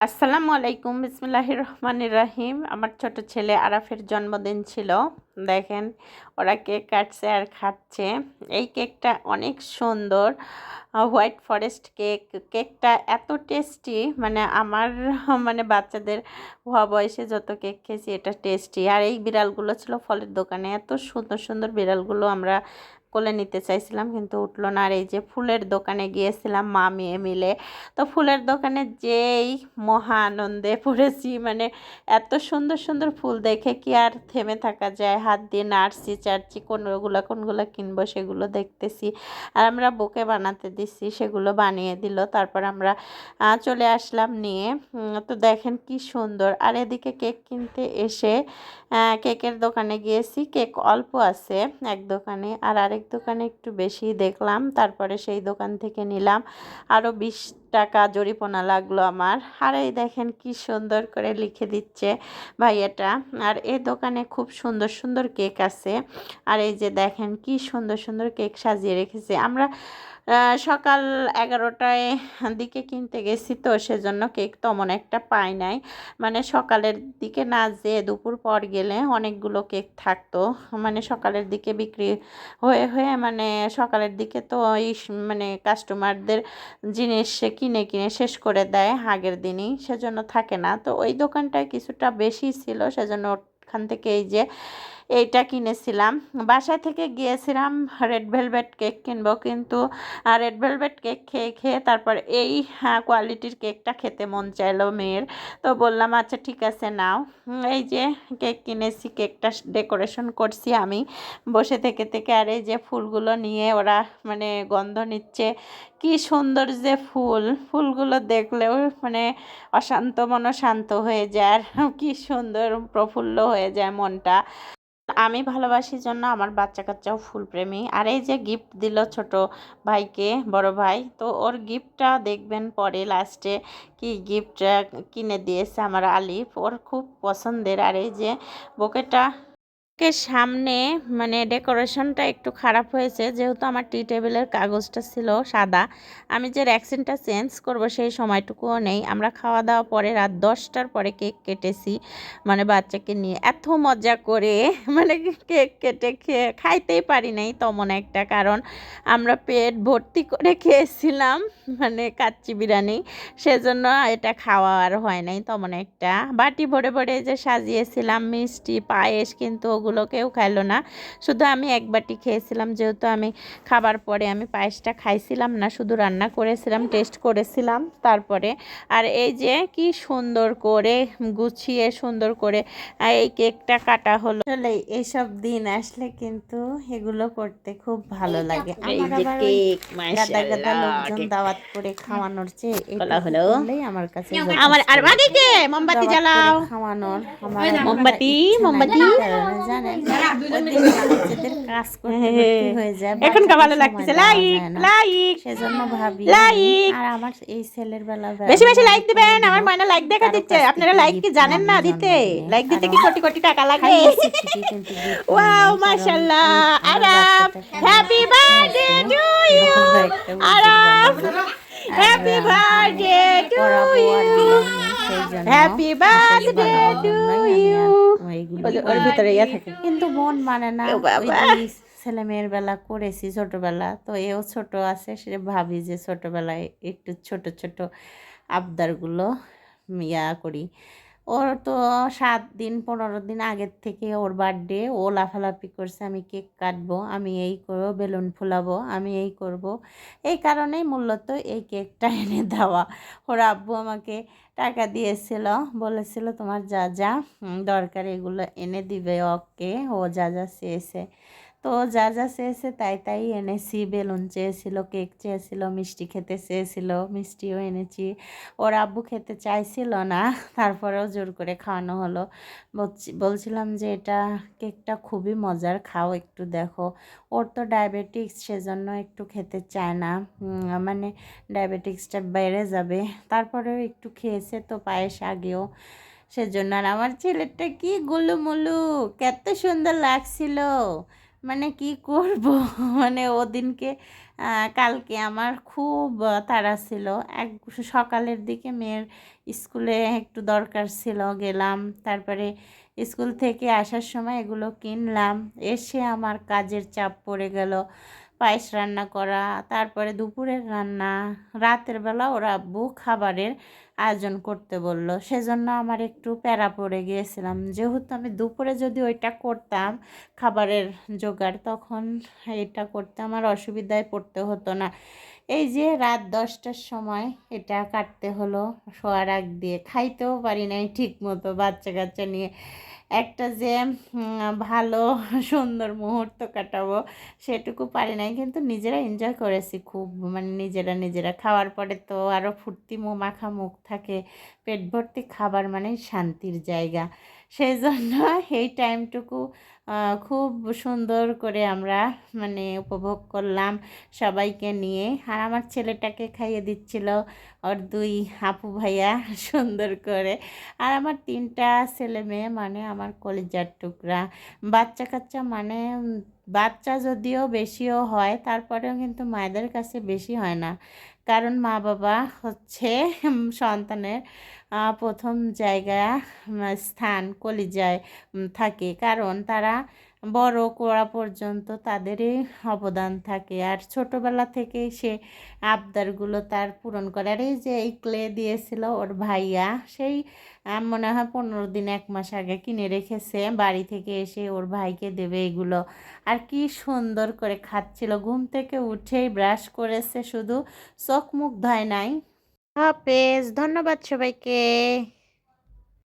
আসসালামু আলাইকুম, বিসমিল্লাহির রহমান রাহিম। আমার ছোট ছেলে আরাফের জন্মদিন ছিল। দেখেন, ওরা কেক কাটছে আর খাচ্ছে। এই কেকটা অনেক সুন্দর। White forest cake. কেকটা এত টেস্টি মানে আমার মানে বাচ্চাদের হওয়া বয়সে যত কেক খেয়েছি, এটা টেস্টি। আর এই বিড়ালগুলো ছিল ফলের দোকানে। এত সুন্দর সুন্দর বিড়ালগুলো আমরা কোলে নিতে চাইছিলাম, কিন্তু উঠল না। আর এই যে ফুলের দোকানে গিয়েছিলাম মা মেয়ে মিলে তো ফুলের দোকানে যেই মহা আনন্দে পড়েছি মানে এত সুন্দর সুন্দর ফুল দেখে কি আর থেমে থাকা যায়? হাত দিয়ে নাড়ছি, চাড়ছি, কোনগুলো কোনগুলো কিনবো সেগুলো দেখতেছি। আর আমরা বুকে বানাতে দিচ্ছি সেগুলো বানিয়ে দিল। তারপর আমরা চলে আসলাম নিয়ে। তো দেখেন কি সুন্দর। আর এদিকে কেক কিনতে এসে কেকের দোকানে গিয়েছি। কেক অল্প আছে এক দোকানে। আর আরেক দোকানে একটু বেশি দেখলাম তারপরে সেই দোকান থেকে নিলাম। আরও বিশ টাকা জরিপনা লাগল আমার। আর এই দেখেন কি সুন্দর করে লিখে দিচ্ছে ভাইয়াটা। আর এই দোকানে খুব সুন্দর সুন্দর কেক আছে। আর এই যে দেখেন কি সুন্দর সুন্দর কেক সাজিয়ে রেখেছে। আমরা সকাল এগারোটায় দিকে কিনতে গেছি তো, সেজন্য কেক তেমন একটা পাই নাই। মানে সকালের দিকে না যেয়ে দুপুর পর গেলে অনেকগুলো কেক থাকতো। মানে সকালের দিকে বিক্রি হয়ে হয়ে মানে সকালের দিকে তো এই মানে কাস্টমারদের জিনিস কিনে কিনে শেষ করে দেয় আগের দিনই, সেজন্য থাকে না। তো ওই দোকানটায় কিছুটা বেশি ছিল, সেজন্য ওখান থেকে এই যে এইটা কিনেছিলাম। বাসায় থেকে গিয়েছিলাম রেড ভেলভেট কেক কিনবো কিন্তু রেড ভেলভেট কেক খেয়ে খেয়ে তারপর এই কোয়ালিটির কেকটা খেতে মন চাইলো মেয়ের। তো বললাম আচ্ছা ঠিক আছে, নাও। এই যে কেক কিনেছি কেকটা ডেকোরেশন করছি আমি। বসে থেকে থেকে আর এই যে ফুলগুলো নিয়ে ওরা মানে গন্ধ নিচ্ছে। কি সুন্দর যে ফুল। ফুলগুলো দেখলেও মানে অশান্ত মন শান্ত হয়ে যায়। আর কি সুন্দর প্রফুল্ল হয়ে যায় মনটা। আমি ভালোবাসি জন্য আমার বাচ্চা কাচ্চাও ফুলপ্রেমী। আর এই যে গিফট দিল ছোট ভাইকে, বড় ভাই, তো ওর গিফটটা দেখবেন পরে লাস্টে কি গিফট কিনে দিয়েছে আমার আলিফ। ওর খুব পছন্দের। আর এই যে বোকেটা কে সামনে মানে ডেকোরেশনটা একটু খারাপ হয়েছে, যেহেতু আমার টি টেবিলের কাগজটা ছিল সাদা, আমি যে ভ্যাকসিনটা চেঞ্জ করব সেই সময়টুকুও নেই। আমরা খাওয়া দাওয়া পরে রাত দশটার পরে কেক কেটেছি মানে বাচ্চাকে নিয়ে। এত মজা করে মানে কেক কেটে খেয়ে, খাইতেই পারি নাই তেমন একটা, কারণ আমরা পেট ভর্তি করে খেয়েছিলাম মানে কাচ্চি বিরিয়ানি, সেজন্য এটা খাওয়া আর হয় নাই তেমন একটা। বাটি ভরে ভরে যে সাজিয়েছিলাম, মিষ্টি, পায়েস, কিন্তু ওগুলো কেউ খাইলো না। শুধু আমি এক বাটি খেয়েছিলাম যেহেতু আমি খাবার পরে আমি পায়েসটা খাইছিলাম না শুধু রান্না করেছিলাম টেস্ট করেছিলাম তারপরে। আর এই যে কি সুন্দর করে গুছিয়ে সুন্দর করে এই কেকটা কাটা হলো। আসলে এইসব দিন আসলে কিন্তু এগুলো করতে খুব ভালো লাগে। আমার আবার গাদা গাদা লোকজন দাওয়াত করে খাওয়ানোর চেয়ে আমার কাছে আমার আর বাকিকে মোমবাতি জ্বালাও। খাওয়ানোর আমার মোমবাতি মোমবাতি। এখন ভালো লাগতেছে। লাইক লাইক সেজন্য ভাবি লাইক আর আমার এই ছেলের বেলা বেশি বেশি লাইক দিবেন। আমার ময়না লাইক দেখা দিচ্ছে। আপনারা লাইক কি জানেন না দিতে? লাইক দিতে কি কোটি কোটি টাকা লাগে? ওয়াও মাশাআল্লাহ। আরাম হ্যাপি বার্থডে টু ইউ আরাম happy birthday to you happy birthday to you ওর ভিতরে ইয়া থাকে। কিন্তু মন মানে না ছেলে মেয়ের বেলা করেছি ছোটবেলা তো এও ছোট আছে সে ভাবি যে ছোটবেলায় একটু ছোট ছোট আবদারগুলো ইয়া করি। ওর তো সাত দিন, পনেরো দিন আগের থেকে ওর বার্থডে ও লাফালাফি করছে, আমি কেক কাটবো, আমি এই করব, বেলুন ফুলাবো, আমি এই করব। এই কারণেই মূলত এই কেকটা এনে দেওয়া। ওর আব্বু আমাকে টাকা দিয়েছিল, বলেছিল তোমার যা যা দরকার এগুলো এনে দিবে ওকে, ও যা যা চেয়েছে। তো যা যা চেয়েছে তাই তাই এনেছি, বেলুন চেয়েছিল, কেক চেয়েছিল, মিষ্টি খেতে চেয়েছিল, মিষ্টিও এনেছি। ওর আব্বু খেতে চাইছিল না, তারপরেও জোর করে খাওয়ানো হলো। বলছিলাম যে এটা কেকটা খুবই মজার, খাও একটু দেখো। ওর তো ডায়াবেটিক্স, সেজন্য একটু খেতে চায় না। মানে ডায়াবেটিক্সটা বেড়ে যাবে। তারপরেও একটু খেয়েছে তো পায়েস আগেও। সেজন্য আর আমার ছেলেটা কি গুলুমুলু, কত সুন্দর লাগছিল। মানে কি করব? মানে ওদিনকে কালকে আমার খুব তাড়া ছিল। এক সকালের দিকে মেয়ের স্কুলে একটু দরকার ছিল, গেলাম। তারপরে স্কুল থেকে আসার সময় এগুলো কিনলাম। এসে আমার কাজের চাপ পড়ে গেল। পায়েস রান্না করা, তারপরে দুপুরের রান্না, রাতের বেলা ওরা আব্বু খাবারের আয়োজন করতে বলল। সেজন্য আমার একটু প্যারা পড়ে গিয়েছিলাম। যেহেতু আমি দুপুরে যদি ওইটা করতাম, খাবারের জোগাড়, তখন এটা করতে আমার অসুবিধায় পড়তে হতো না। এই যে রাত দশটার সময় এটা কাটতে হলো, শোয়ার আগ দিয়ে। খাইতেও পারি নাই ঠিক মতো বাচ্চা কাচ্চা নিয়ে। একটা যে ভালো, সুন্দর মুহূর্ত কাটাবো সেটুকু পারি নাই। কিন্তু নিজেরা এনজয় করেছি খুব। মানে নিজেরা নিজেরা খাওয়ার পরে তো আরও ফুর্তি মাখা মুখ থাকে। পেট ভর্তি খাবার মানে শান্তির জায়গা। সেই জন্য এই টাইমটুকু খুব সুন্দর করে আমরা মানে উপভোগ করলাম সবাইকে নিয়ে। আর আমার ছেলেটাকে খাইয়ে দিচ্ছিল ওর দুই হাপু ভাইয়া সুন্দর করে। আর আমার তিনটা ছেলে মেয়ে মানে আমার কলিজার টুকরা। বাচ্চা কাচ্চা মানে বাচ্চা যদিও বেশিও হয়, তারপরেও কিন্তু মায়েদের কাছে বেশি হয় না। কারণ মা বাবা হচ্ছে সন্তানের প্রথম জায়গা স্থান, কলিজায় থাকে। কারণ তারা বড় করা পর্যন্ত তাদেরই অবদান থাকে। আর ছোটোবেলা থেকে সে আবদারগুলো তার পূরণ করে। আর এই যে এই ক্লে দিয়েছিল ওর ভাইয়া, সেই মনে হয় পনেরো দিন এক মাস আগে কিনে রেখেছে। বাড়ি থেকে এসে ওর ভাইকে দেবে এগুলো। আর কি সুন্দর করে খাচ্ছিল। ঘুম থেকে উঠেই ব্রাশ করেছে। শুধু চোখ মুখ ধয় নাই। হাফেজ, ধন্যবাদ সবাইকে।